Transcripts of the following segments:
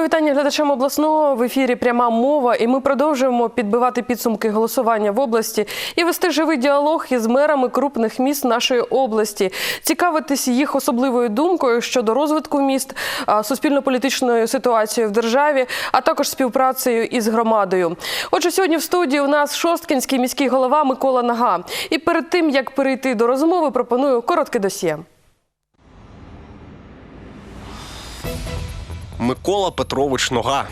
Ми вітання глядачам обласного в ефірі пряма мова, і ми продовжуємо підбивати підсумки голосування в області і вести живий діалог із мерами крупних міст нашої області, цікавитись їх особливою думкою щодо розвитку міст, суспільно-політичною ситуацією в державі, а також співпрацею із громадою. Отже, сьогодні в студії у нас шосткінський міський голова Микола Нага. І перед тим як перейти до розмови, пропоную коротке досьє. Микола Петрович Нога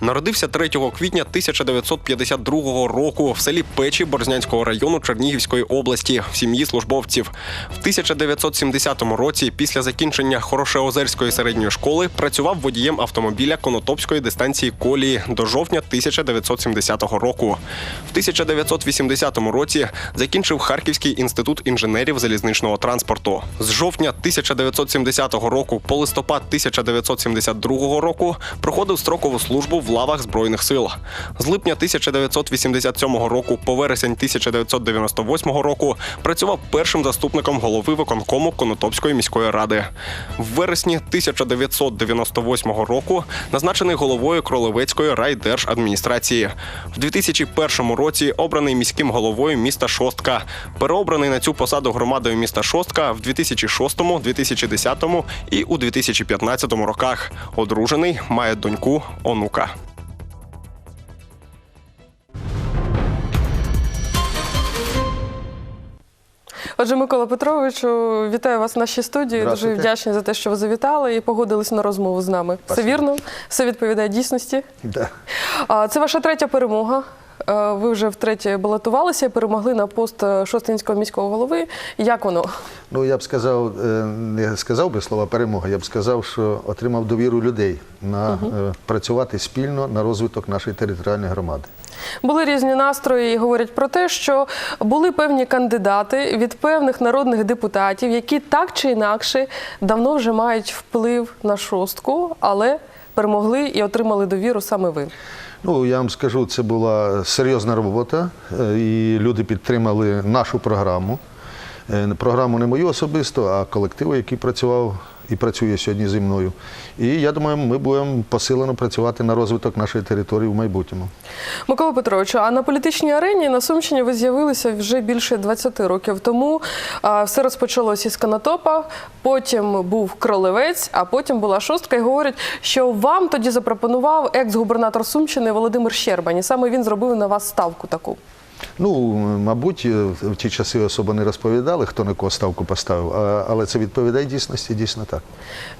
народився 3 квітня 1952 року в селі Печі Борзнянського району Чернігівської області в сім'ї службовців. В 1970 році, після закінчення Хорошеозерської середньої школи, працював водієм автомобіля Конотопської дистанції колії до жовтня 1970 року. В 1980 році закінчив Харківський інститут інженерів залізничного транспорту. З жовтня 1970 року по листопад 1972 року проходив строкову службу в лавах збройних сил. З липня 1987 року по вересень 1998 року працював першим заступником голови виконкому Конотопської міської ради. В вересні 1998 року назначений головою Кролевецької райдержадміністрації. В 2001 році обраний міським головою міста Шостка. Переобраний на цю посаду громадою міста Шостка в 2006, 2010 і у 2015 роках. Одружений, має доньку, онука. Отже, Микола Петровичу, вітаю вас в нашій студії. Дуже вдячні за те, що ви завітали і погодились на розмову з нами. Все вірно, все відповідає дійсності. Да. Це ваша третя перемога. Е, Ви вже втретє балотувалися і перемогли на пост е, Шостинського міського голови. Як воно? Ну я б сказав, е, не сказав би слова перемога, я б сказав, що отримав довіру людей на е, працювати спільно на розвиток нашої територіальної громади. Були різні настрої і говорять про те, що були певні кандидати від певних народних депутатів, які так чи інакше давно вже мають вплив на шостку, але перемогли і отримали довіру саме ви. Ну я вам скажу, це була серйозна робота, е, і люди підтримали нашу програму. Е, Програму не мою особисто, а колективу, який працював і працює сьогодні зі мною. І я думаю, ми будемо посилено працювати на розвиток нашої території в майбутньому. Микола Петровичу, а на політичній арені на Сумщині ви з'явилися вже більше 20 років тому. Все розпочалося із Канатопа, потім був Кролевець, а потім була шостка. І говорять, що вам тоді запропонував екс-губернатор Сумщини Володимир Щербань. І саме він зробив на вас ставку таку. Ну, мабуть, в ті часи особо не розповідали, хто на кого ставку поставив, але це відповідає дійсності, дійсно так.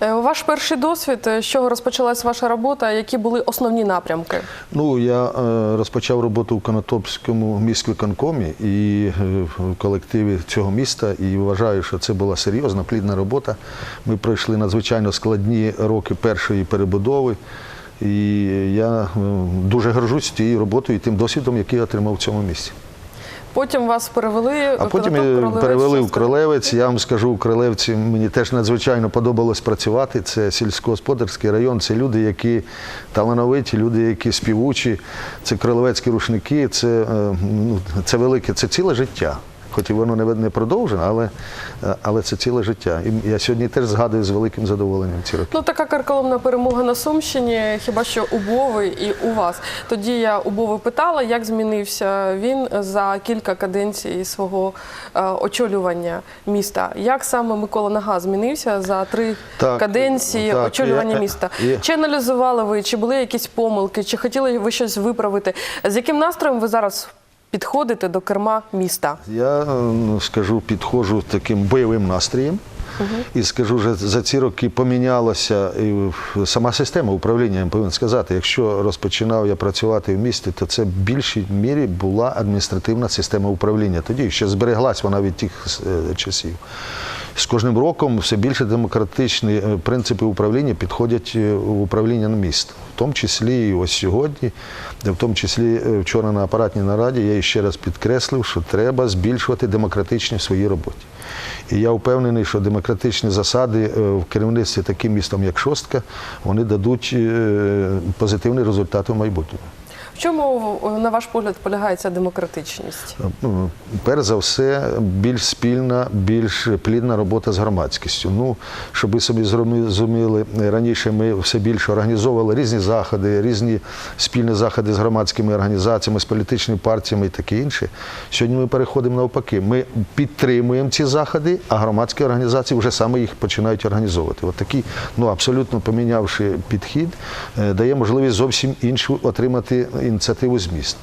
Е, Ваш перший досвід, е, з чого розпочалась ваша робота, які були основні напрямки? Ну, я е, розпочав роботу в Конотопському міськвиконкомі і е, в колективі цього міста, і вважаю, що це була серйозна, плідна робота. Ми пройшли надзвичайно складні роки першої перебудови. І я е, дуже горжусь тією роботою і тим досвідом, який я отримав в цьому місці. Потім вас перевели А потім Кролевець, перевели в. Кролевець. Я вам скажу, в Кролевці мені теж надзвичайно подобалось працювати. Це сільськогосподарський район, це люди, які талановиті, люди, які співучі, це кролевецькі рушники, це, е, ну, це велике, це ціле життя. Хоч і воно не, не продовжено, але, е, але це ціле життя. І я сьогодні теж згадую з великим задоволенням ці роки. Ну, така карколомна перемога на Сумщині, хіба що у Бови і у вас. Тоді я у Бови питала, як змінився він за кілька каденцій свого е, очолювання міста. Як саме Микола Нага змінився за три Так, каденції так, очолювання я- міста? я- Чи аналізували ви, чи були якісь помилки, чи хотіли ви щось виправити? З яким настроєм ви зараз підходите до керма міста? Я е, скажу, підходжу таким бойовим настроєм. І скажу, що за ці роки помінялася і сама система управління, я повинен сказати. Якщо розпочинав я працювати в місті, то це в більшій мірі була адміністративна система управління. Тоді ще збереглась вона від тих е, часів. З кожним роком все більше демократичні е, принципи управління підходять е, в управління на місто. В тому числі і ось сьогодні, в тому числі е, вчора на апаратній нараді, я ще раз підкреслив, що треба збільшувати демократичність в своїй роботі. І я впевнений, що демократичні засади е, в керівництві таким містом, як Шостка, вони дадуть е, позитивний результат у майбутньому. Чому, на ваш погляд, полягає ця демократичність? Ну, Перш за все, більш спільна, більш плідна робота з громадськістю. Ну, щоб ви собі зрозуміли, раніше ми все більше організовували різні заходи, різні спільні заходи з громадськими організаціями, з політичними партіями і таке інше. Сьогодні ми переходимо навпаки. Ми підтримуємо ці заходи, а громадські організації вже саме їх починають організовувати. От такий, ну абсолютно помінявши підхід, е, дає можливість зовсім іншу отримати ініціативу з міст.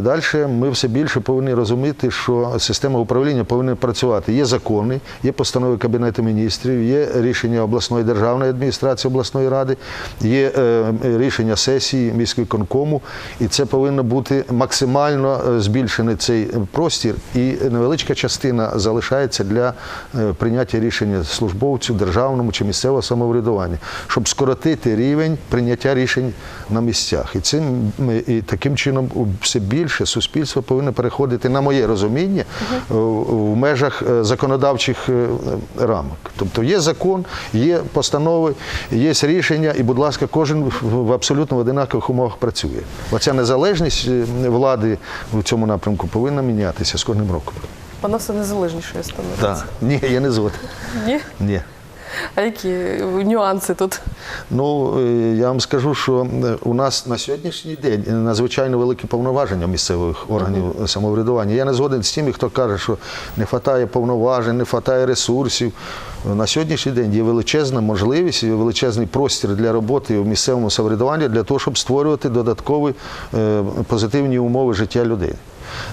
Далі ми все більше повинні розуміти, що система управління повинна працювати. Є закони, є постанови Кабінету міністрів, є рішення обласної державної адміністрації обласної ради, є е, рішення сесії міської конкому, і це повинно бути максимально е, збільшений цей простір, і невеличка частина залишається для е, прийняття рішення службовців державному чи місцевого самоврядування, щоб скоротити рівень прийняття рішень на місцях. І цим і таким чином все більше суспільство повинно переходити на моє розуміння е, в межах е, законодавчих е, рамок. Тобто є закон, є постанови, є рішення, і, будь ласка, кожен в- абсолютно в одинакових умовах працює. Оця незалежність влади в цьому напрямку повинна мінятися з кожним роком. Вона все незалежнішою становиться. Ні, я не згоден. Ні? Ні. А які нюанси тут? Ну, е, я вам скажу, що е, у нас на сьогоднішній день надзвичайно великі повноваження місцевих органів самоврядування. Я не згоден з тими, хто каже, що не вистачає повноважень, не вистачає ресурсів. На сьогоднішній день є величезна можливість, є величезний простір для роботи в місцевому самоврядуванні для того, щоб створювати додаткові е, позитивні умови життя людей.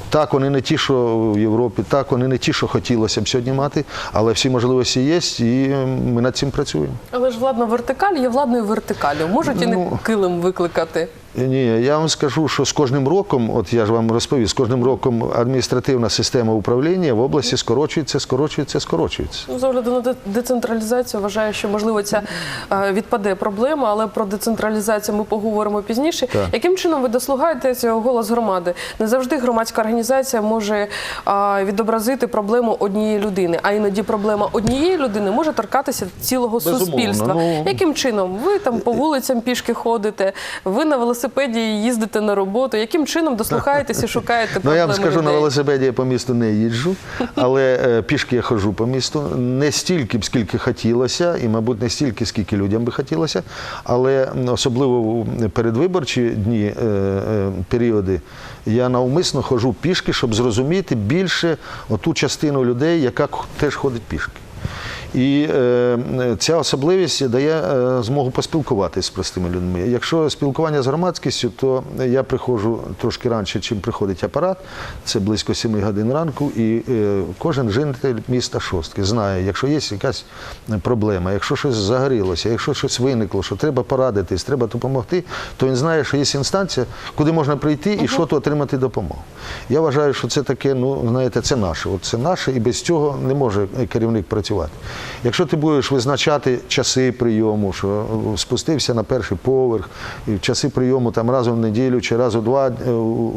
Так, вони не ті, що в Європі, так, вони не ті, що хотілося б сьогодні мати, але всі можливості є, і ми над цим працюємо. Але ж владна вертикаль є владною вертикалю. Можуть і не Ну. килим викликати. Ні, я вам скажу, що з кожним роком, от я ж вам розповів, з кожним роком адміністративна система управління в області скорочується, скорочується, скорочується. Ну, з огляду на децентралізацію, вважаю, що можливо ця е, відпаде проблема, але про децентралізацію ми поговоримо пізніше. Так. Яким чином ви дослугаєтеся голос громади? Не завжди громадська організація може е, відобразити проблему однієї людини, а іноді проблема однієї людини може торкатися цілого Безумовно. суспільства. Ну, Яким чином ви там по вулицям пішки ходите, ви на велосипеді їздите на роботу? Яким чином дослухаєтеся, шукаєте Ну, я вам скажу, на велосипеді я по місту не їжджу, але е, пішки я ходжу по місту. Не стільки б, скільки хотілося, і, мабуть, не стільки, скільки людям би хотілося. Але особливо в передвиборчі дні, е, е, періоди, я навмисно ходжу пішки, щоб зрозуміти більше оту частину людей, яка теж ходить пішки. І е, ця особливість дає е, змогу поспілкуватися з простими людьми. Якщо спілкування з громадськістю, то я приходжу трошки раніше, чим приходить апарат. Це близько 7 годин ранку, і е, кожен житель міста Шостки знає, якщо є якась проблема, якщо щось загорілося, якщо щось виникло, що треба порадитись, треба допомогти, то він знає, що є інстанція, куди можна прийти і що то отримати допомогу. Я вважаю, що це таке, ну знаєте, це наше. От це наше, і без цього не може керівник працювати. Якщо ти будеш визначати часи прийому, що спустився на перший поверх, і часи прийому там разом в неділю чи раз два, е,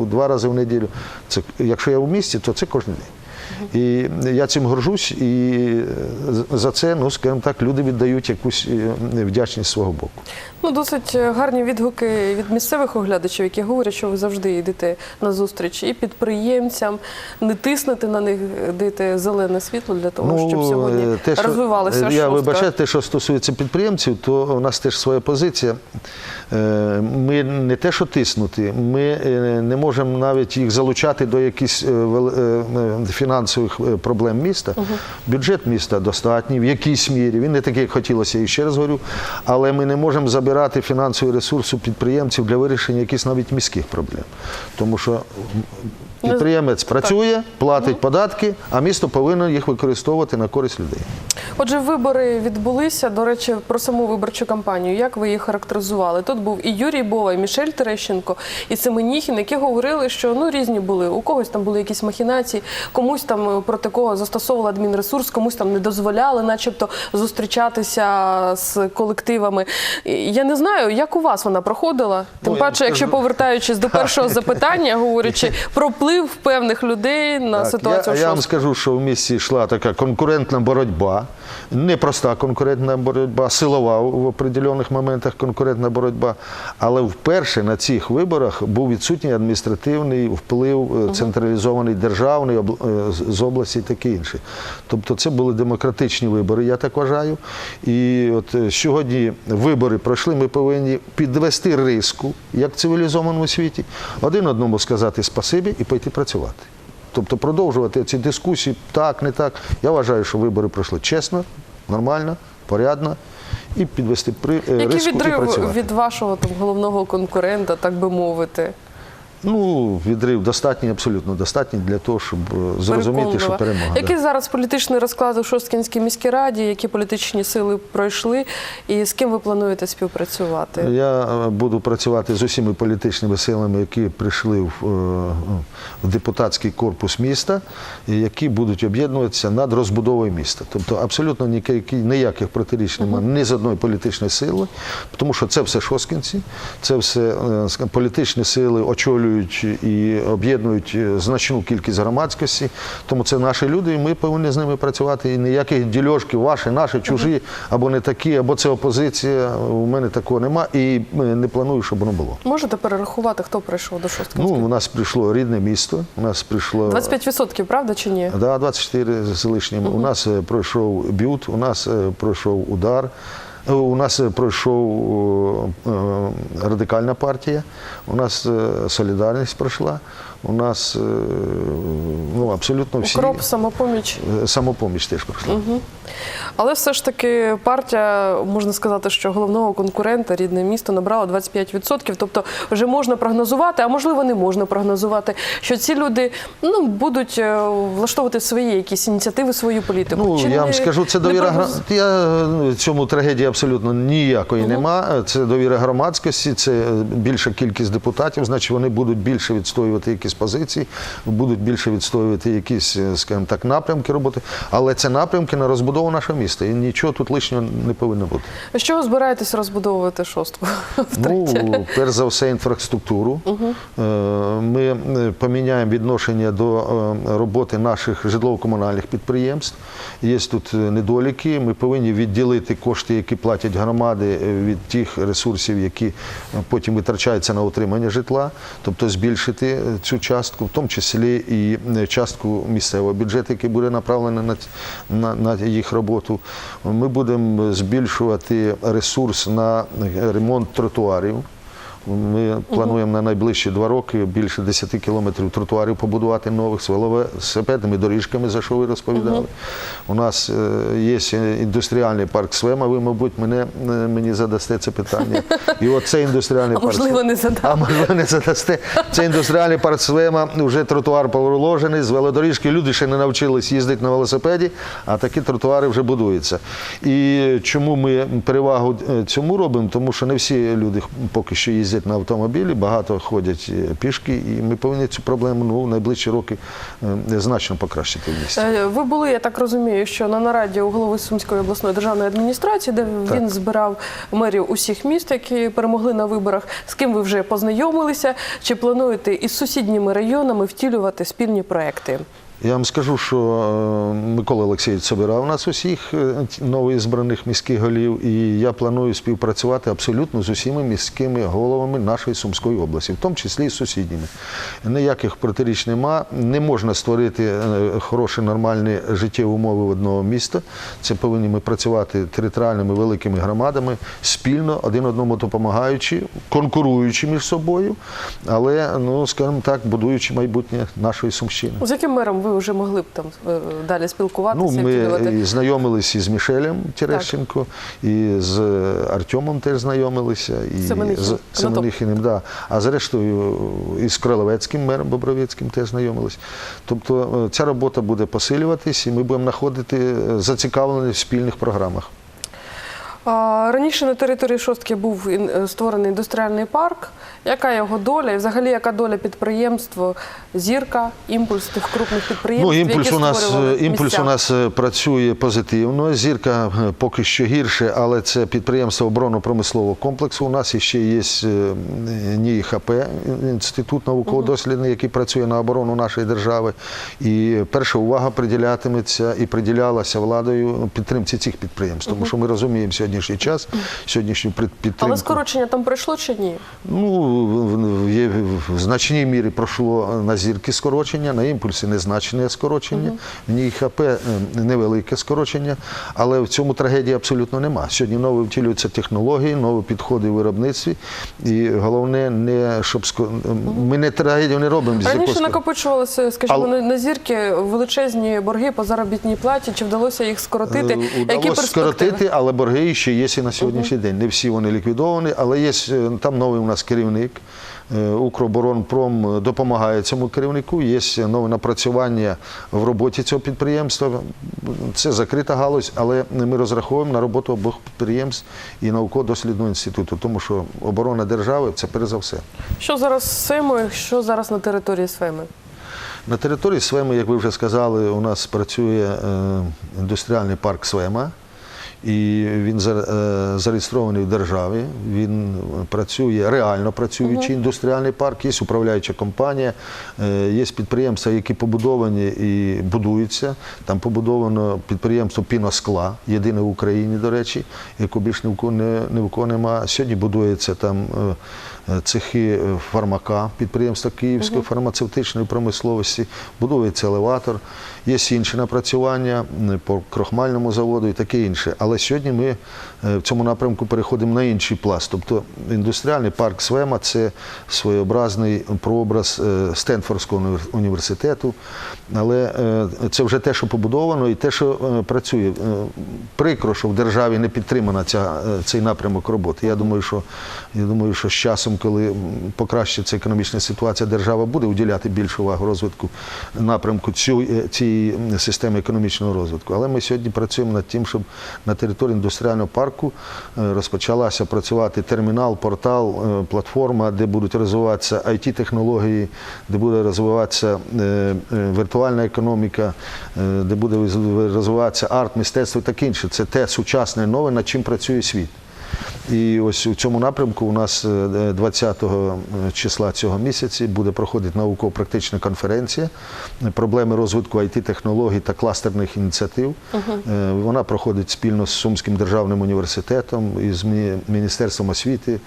два рази в неділю, це якщо я в місті, то це кожен день. І я цим горжусь, і е, за це, ну скажімо так, люди віддають якусь е, вдячність свого боку. Ну, досить е, гарні відгуки від місцевих оглядачів, які говорять, що ви завжди йдете на зустріч і підприємцям, не тиснете на них, даєте зелене світло для того, щоб сьогодні те, що- розвивалася е, Я шостка. вибачаю, те, що стосується підприємців, то у нас теж своя позиція. Ми не те, що тиснути, ми не можемо навіть їх залучати до якихось е, фінансових е, проблем міста. Бюджет міста достатній в якійсь мірі. Він не такий, як хотілося, і ще раз говорю. Але ми не можемо забирати фінансовий ресурс у підприємців для вирішення якихось навіть міських проблем. Тому що підприємець працює, платить податки, а місто повинно їх використовувати на користь людей. Отже, вибори відбулися. До речі, про саму виборчу кампанію. Як ви її характеризували? Тут був і Юрій Бова, і Мішель Терещенко, і Семеніхін, які говорили, що ну різні були. У когось там були якісь махінації, комусь там. там проти кого застосовували адмінресурс, комусь там не дозволяли, начебто, зустрічатися з колективами. Я не знаю, як у вас вона проходила. Тим Ну, паче, якщо повертаючись до першого запитання, говорячи про вплив певних людей на Так, ситуацію. я, я вам скажу, що в місті йшла така конкурентна боротьба, непроста конкурентна боротьба, силова в определених моментах конкурентна боротьба. Але вперше на цих виборах був відсутній адміністративний вплив е, централізований державний е, з- області і таке інше. Тобто це були демократичні вибори, я так вважаю. І от е, сьогодні вибори пройшли, ми повинні підвести риску, як в цивілізованому світі, один одному сказати спасибі і пойти працювати. Тобто продовжувати ці дискусії, так, не так. Я вважаю, що вибори пройшли чесно, нормально, порядно і підвести при, е, Який риску і працювати. від вашого там головного конкурента, так би мовити? Ну, відрив достатній, абсолютно достатній для того, щоб е, зрозуміти, що перемога. Який да. зараз політичний розклад у Шосткінській міській раді, які політичні сили пройшли, і з ким ви плануєте співпрацювати? Я е, буду працювати з усіма політичними силами, які прийшли в, е, в депутатський корпус міста, і які будуть об'єднуватися над розбудовою міста. Тобто абсолютно ніяких, ніяких протиріч немає ні з одної політичної сили, тому що це все шоскінці, це все політичні сили очолюють і об'єднують е, значну кількість громадськості. Тому це наші люди, і ми повинні з ними працювати. І ніяких дільошків, ваші, наші, чужі, або не такі, або це опозиція. У мене такого нема і е, не планую, щоб воно було. Можете перерахувати, хто прийшов до шостки? Ну, у нас прийшло рідне місто. У нас прийшло 25%, правда чи ні? Да, 24 з лишнім. У нас е, пройшов бют, у нас пройшов удар. У нас е, пройшов е, е, радикальна партія, у нас солідарність пройшла, у нас е, ну, абсолютно всі Укроп, самопоміч. е, самопоміч теж пройшла. Але все ж таки партія, можна сказати, що головного конкурента рідне місто набрала 25%. Тобто вже можна прогнозувати, а можливо не можна прогнозувати, що ці люди ну, будуть е, влаштовувати свої якісь ініціативи, свою політику. Ну, Чи я не- вам скажу, це довіра прогноз- Я ну, цьому трагедії абсолютно ніякої нема. Це довіра громадськості, це більша кількість депутатів, значить вони будуть більше відстоювати якісь позиції, будуть більше відстоювати якісь, е, скажімо так, напрямки роботи. Але це напрямки на розбудову нашого міста. І нічого тут лишнього не повинно бути. З чого збираєтесь розбудовувати шостку? Втретє. Ну, перш за все, інфраструктуру. Е, Ми е, поміняємо відношення до роботи наших житлово-комунальних підприємств. Є тут недоліки. Ми повинні відділити кошти, які платять громади, від тих ресурсів, які потім витрачаються на утримання житла, тобто збільшити цю частку, в тому числі і е, частку місцевого бюджету, який буде направлений на, на, на їх роботу. Ми будемо збільшувати ресурс на ремонт тротуарів. Ми плануємо на найближчі два роки більше 10 кілометрів тротуарів побудувати нових з велосипедними доріжками, за що ви розповідали. У нас е, є індустріальний парк Свема, ви, мабуть, мене, е, мені задасте це питання. І оцей індустріальний А парк можливо, не задам. А можливо, не задасте. Це індустріальний парк Свема, вже тротуар проложений з велодоріжки. Люди ще не навчились їздити на велосипеді, а такі тротуари вже будуються. І чому ми перевагу е, цьому робимо? Тому що не всі люди поки що їздять на автомобілі, багато ходять е, пішки, і ми повинні цю проблему ну, в найближчі роки е, значно покращити в місті. Е, Ви були, я так розумію, що на нараді у голови Сумської обласної державної адміністрації, де він збирав мерів усіх міст, які перемогли на виборах. З ким ви вже познайомилися? Чи плануєте із сусідніми районами втілювати спільні проекти? Я вам скажу, що е, Микола Олексійович собирав нас усіх е, новоізбраних міських голів, і я планую співпрацювати абсолютно з усіма міськими головами нашої Сумської області, в тому числі і з сусідніми. Ніяких протиріч нема. Не можна створити е, хороші, нормальні життєві умови в одного міста. Це повинні ми працювати територіальними великими громадами, спільно, один одному допомагаючи, конкуруючи між собою, але, ну, скажімо так, будуючи майбутнє нашої Сумщини. З яким мером ви вже могли б там е, далі спілкуватися? Ну, ми знайомилися із Мішелем Терещенко, і з Артемом теж знайомилися, і Семенихін. з. Семенихіним, да. а зрештою і з Кролевецьким мером Бобровецьким теж знайомились. Тобто е, ця робота буде посилюватись, і ми будемо знаходити е, зацікавлені в спільних програмах. Раніше на території шостки був е, створений індустріальний парк. Яка його доля? І взагалі яка доля підприємства Зірка, імпульс тих крупних підприємств? Ну, імпульс які у нас створювали імпульс місця? у нас е, працює позитивно. Зірка е, поки що гірше, але це підприємство оборонно-промислового комплексу. У нас ще є е, НІХП, інститут науково-дослідний, який працює на оборону нашої держави. І перша увага приділятиметься і приділялася владою підтримці цих підприємств, тому що ми розуміємо сьогоднішній час, сьогоднішню підтримку. Але скорочення там пройшло чи ні? Ну, в- значній мірі пройшло на зірки скорочення, на імпульсі незначне скорочення, в ній ХП е, невелике скорочення, але в цьому трагедії абсолютно нема. Сьогодні нові втілюються технології, нові підходи в виробництві. І головне, не щоб ми не трагедію не робимо Раніше накопичувалися, скажімо, Але- на, зірки величезні борги по заробітній платі. Чи вдалося їх скоротити? Е, Які перспективи? скоротити, але борги ще є і на сьогоднішній день. Не всі вони ліквідовані, але є е, там новий у нас керівник. Е, Укроборонпром допомагає цьому керівнику. Є нове напрацювання в роботі цього підприємства. Це закрита галузь, але ми розраховуємо на роботу обох підприємств і науково-дослідного інституту, тому що оборона держави це перш за все. Що зараз з Сеймою, що зараз на території Сейми? На території Свеми, як ви вже сказали, у нас працює е, індустріальний парк Свема. І він е, зареєстрований в державі. Він працює реально працюючий індустріальний парк. Є управляюча компанія, е, є підприємства, які побудовані і будуються. Там побудовано підприємство піноскла, єдине в Україні, до речі, яку більш ні в кого не, ні в. Сьогодні будується там е, цехи е, фармака, підприємства Київської фармацевтичної промисловості, будується елеватор, є інші напрацювання по крохмальному заводу і таке інше. Але сьогодні ми е, в цьому напрямку переходимо на інший пласт. Тобто індустріальний парк Свема це своєобразний прообраз е, Стенфордського університету. Але е, це вже те, що побудовано, і те, що е, працює. Е, Прикро, що в державі не підтримана ця, цей напрямок роботи. Я думаю, що я думаю, що з часом, коли покращиться економічна ситуація, держава буде уділяти більшу увагу розвитку напрямку цієї системи економічного розвитку. Але ми сьогодні працюємо над тим, щоб на території індустріального парку розпочалася працювати термінал, портал, платформа, де будуть розвиватися IT-технології, де буде розвиватися е, е, економіка, е, де буде розвиватися арт, мистецтво і таке інше. Це те сучасне нове, над чим працює світ. І ось у цьому напрямку у нас е, 20 числа цього місяці буде проходити науково-практична конференція проблеми розвитку IT-технологій та кластерних ініціатив. Е, Вона проходить спільно з Сумським державним університетом, із Міні- Міністерством освіти,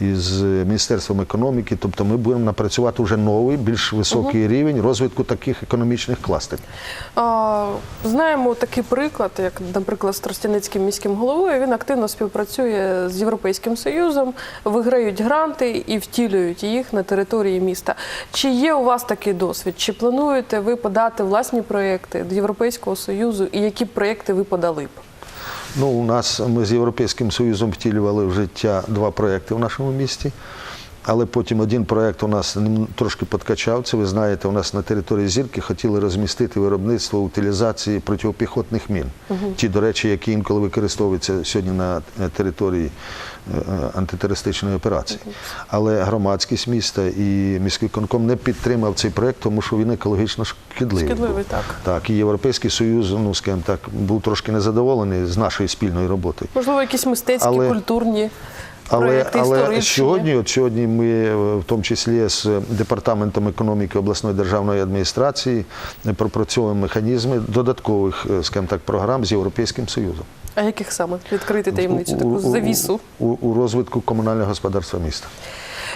із Міністерством економіки. Тобто ми будемо напрацювати вже новий, більш високий рівень розвитку таких економічних кластерів. А, знаємо такий приклад, як, наприклад, з Тростяницьким міським головою. Він активно співпрацює з Європейським Союзом, виграють гранти і втілюють їх на території міста. Чи є у вас такий досвід? Чи плануєте ви подати власні проєкти до Європейського Союзу і які проєкти ви подали б? Ну, у нас ми з Європейським Союзом втілювали в життя два проекти в нашому місті. Але потім один проект у нас трошки подкачав. Це ви знаєте, у нас на території зірки хотіли розмістити виробництво утилізації протипіхотних мін. Ті, до речі, які інколи використовуються сьогодні на території е, антитерористичної операції. Але громадськість міста і міський конком не підтримав цей проект, тому що він екологічно шкідливий. був. Шкідливий, так. Так, і Європейський Союз, ну скажімо так, був трошки незадоволений з нашої спільної роботи. Можливо, якісь мистецькі, Але- культурні Але, але сьогодні, от сьогодні ми, е, в тому числі з департаментом економіки обласної державної адміністрації, е, пропрацьовуємо механізми додаткових, е, скажімо так, програм з Європейським Союзом А яких саме? Відкрити таємницю, таку завісу у- у, у розвитку комунального господарства міста.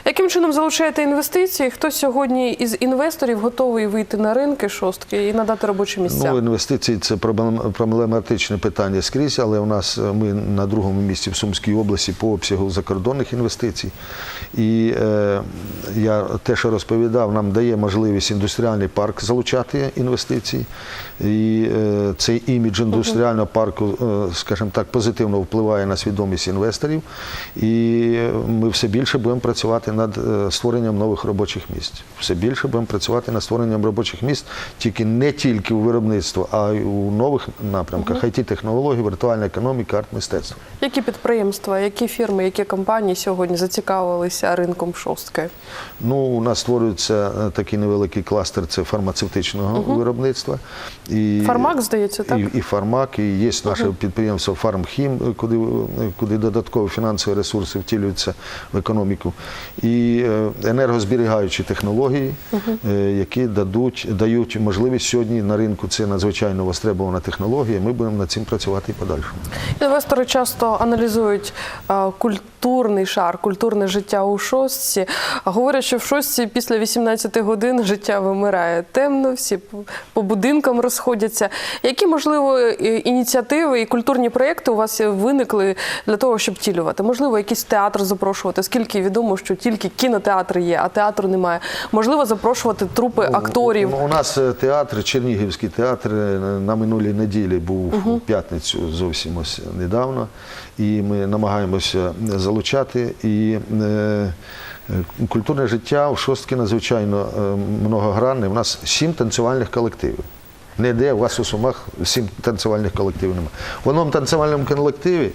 Яким чином залучаєте інвестиції? Хто сьогодні із інвесторів готовий вийти на ринки шостки і надати робочі місця? Ну, інвестиції це проблематичне питання скрізь, але у нас е, ми на другому місці в Сумській області по обсягу закордонних інвестицій. І е, я те, що розповідав, нам дає можливість індустріальний парк залучати інвестиції. І е, цей імідж індустріального парку, е, скажімо так, позитивно впливає на свідомість інвесторів. І ми все більше будемо працювати над е, створенням нових робочих місць. Все більше будемо працювати над створенням робочих місць, тільки не тільки у виробництві, а й у нових напрямках it технології віртуальна економіка, арт-мистецтво. Які підприємства, які фірми, які компанії сьогодні зацікавилися ринком шостки? Ну, у нас створюється е, такий невеликий кластер це фармацевтичного виробництва. І, Фармак, здається, так? І, і фармак, і є наше підприємство Фармхім, куди, куди додаткові фінансові ресурси втілюються в економіку. І е, енергозберігаючі технології, е, які дадуть, дають можливість сьогодні на ринку. Це надзвичайно востребована технологія. Ми будемо над цим працювати і подальшому. Інвестори часто аналізують е, культурний шар, культурне життя у шостці. Говорять, що в шостці після 18 годин життя вимирає темно, всі по- будинкам розходяться. Які можливо ініціативи і культурні проєкти у вас виникли для того, щоб втілювати? Можливо, якийсь театр запрошувати, оскільки відомо, що тільки кінотеатри є, а театру немає. Можливо, запрошувати трупи акторів. У, у нас е, театр, Чернігівський театр е, на минулій неділі був у п'ятницю зовсім ось недавно. І ми намагаємося залучати. І е, е, культурне життя у шостки надзвичайно е, многогранне. У нас сім танцювальних колективів. Не де у вас у Сумах сім танцювальних колективів немає. В одному танцювальному колективі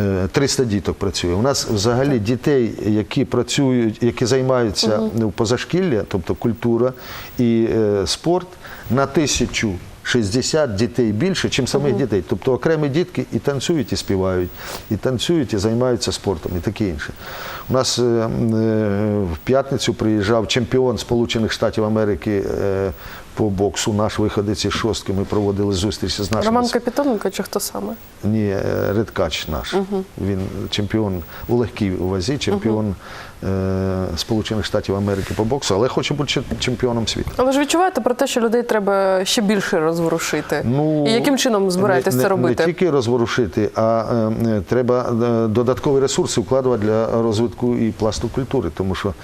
е, 300 діток працює. У нас взагалі дітей, які працюють, які займаються в позашкілля, тобто культура і е, спорт, на тисячу. 60 дітей більше, ніж самих дітей. Тобто окремі дітки і танцюють, і співають, і танцюють, і займаються спортом, і таке інше. У нас е, е, в п'ятницю приїжджав чемпіон Сполучених Штатів Америки е, по боксу, наш виходець із шостки. Ми проводили зустрічі з нашими Роман Капітоненко чи хто саме? ні, е, Редкач наш. Він чемпіон у легкій вазі, чемпіон е, Сполучених Штатів Америки по боксу, але хоче бути чемпіоном світу. Але ж відчуваєте про те, що людей треба ще більше розворушити. Ну, І яким чином збираєтесь не, це робити? Не тільки розворушити, а е, е, треба додаткові ресурси вкладувати для розвитку і пласту культури, тому що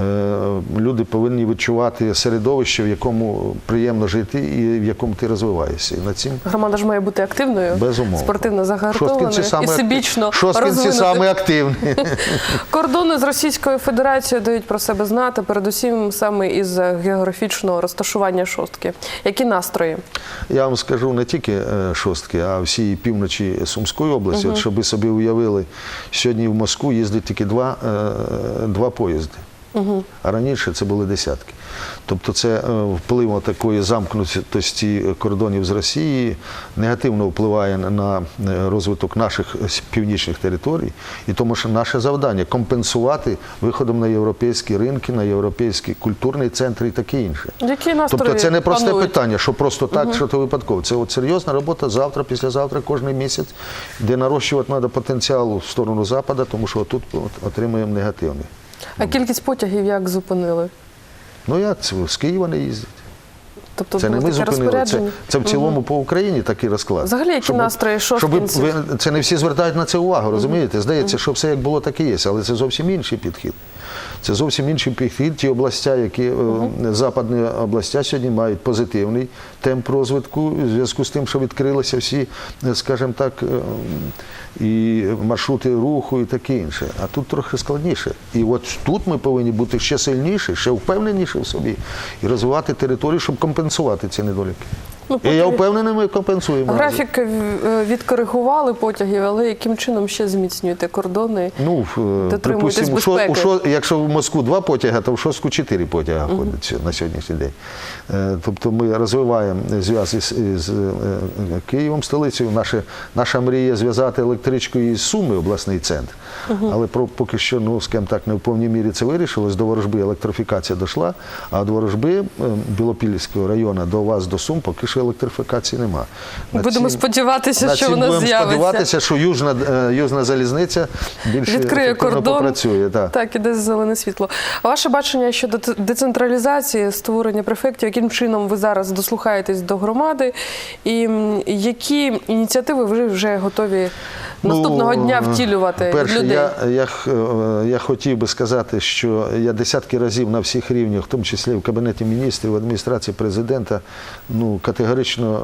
е, люди повинні відчувати середовище, в якому приємно жити і в якому ти розвиваєшся. І над цим Громада ж має бути активною, безумовно. спортивно загартованою і саме, всебічно шосткинці саме активні. Кордони з Російською Федерацією дають про себе знати, передусім саме із географічного розташування шостки. Які настрої? Я вам скажу не тільки е, шостки, а всій півночі Сумської області. От щоб ви собі уявили, сьогодні в Москву їздить тільки два, е, два поїзди. А раніше це були десятки. Тобто це е, вплив такої замкнутості кордонів з Росії негативно впливає на е, розвиток наших е, північних територій. І тому що наше завдання компенсувати виходом на європейські ринки, на європейські культурні центри і таке інше. Які настрої Тобто це не просте панують? питання, що просто так, що то випадково. Це от серйозна робота завтра, післязавтра, кожен місяць, де нарощувати треба потенціал в сторону Запада, тому що тут отримуємо негативний. А кількість потягів як зупинили? Ну як? З Києва не їздять. Тобто Це не ми зупинили. Це, це в цілому по Україні такий розклад. Взагалі, які настрої щоб шосткинців? ви, це не всі звертають на це увагу, розумієте? Здається, що все як було, так і є, але це зовсім інший підхід. Це зовсім інший підхід. Ті областя, які е, западні областя сьогодні мають позитивний темп розвитку в зв'язку з тим, що відкрилися всі, е, скажімо так, е, і маршрути руху, і таке інше. А тут трохи складніше. І от тут ми повинні бути ще сильніші, ще впевненіші в собі і розвивати територію, щоб компенсувати ці недоліки. Ну, І я впевнений, ми компенсуємо. Графік е, відкоригували потягів, але яким чином ще зміцнюєте кордони? Ну, е, припустимо, у Шо- у Шо- якщо в Москву два потяги, то в Шостку чотири потяги ходять сьо- на сьогоднішній день. Е, Тобто ми розвиваємо зв'язки з, з Києвом, столицею. Наша, наша мрія зв'язати електричкою із Суми, обласний центр. Але про, поки що, ну, скажімо так, не в повній мірі це вирішилось. До Ворожби електрифікація дійшла, а від Ворожби Білопільського району до вас, до Сум, поки що електрифікації нема. Будемо сподіватися, що вона будемо з'явиться. сподіватися, що южна, е, южна залізниця більше Відкриє кордон, попрацює. Так. так, іде зелене світло. А Ваше бачення щодо децентралізації, створення префектів, яким чином ви зараз дослухаєтесь до громади, і які ініціативи ви вже готові наступного Ну, дня втілювати Перше, людей? я, я, е, я хотів би сказати, що я десятки разів на всіх рівнях, в тому числі в Кабінеті міністрів, в адміністрації президента, ну, категорично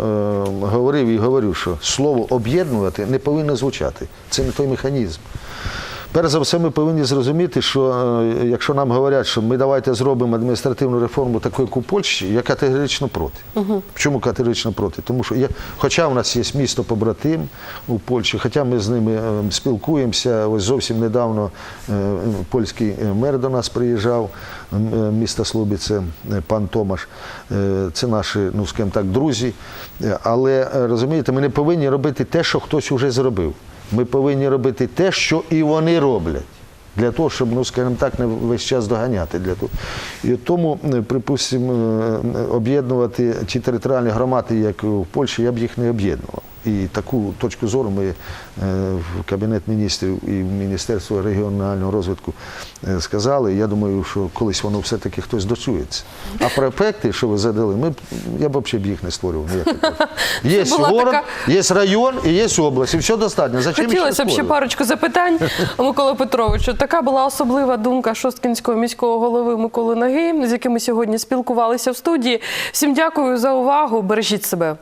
е, говорив і говорю, що слово об'єднувати не повинно звучати. Це не той механізм. Перш за все, ми повинні зрозуміти, що е, якщо нам говорять, що ми давайте зробимо адміністративну реформу такої, як у Польщі, я категорично проти. Чому категорично проти? Тому що є, хоча у нас є місто побратим у Польщі, хоча ми з ними е, спілкуємося, ось зовсім недавно е, польський мер до нас приїжджав, міста Слобіце, пан Томаш. Це наші, ну скажімо так, друзі. Але розумієте, ми не повинні робити те, що хтось уже зробив. Ми повинні робити те, що і вони роблять. Для того, щоб, ну, скажімо так, не весь час доганяти. Для того. І тому, е, припустимо, е, об'єднувати ті територіальні громади, як в Польщі, я б їх не об'єднував. І таку точку зору ми е, в Кабінет міністрів і в Міністерство регіонального розвитку е, сказали. Я думаю, що колись воно все-таки хтось дочується. А проекти, що ви задали, ми я б взагалі б їх не створював. Є город, така- є район і є область. І все достатньо. Зачем Хотілося б ще парочку запитань Микола Петровичу. Така була особлива думка Шосткінського міського голови Миколи Наги, з яким ми сьогодні спілкувалися в студії. Всім дякую за увагу. Бережіть себе.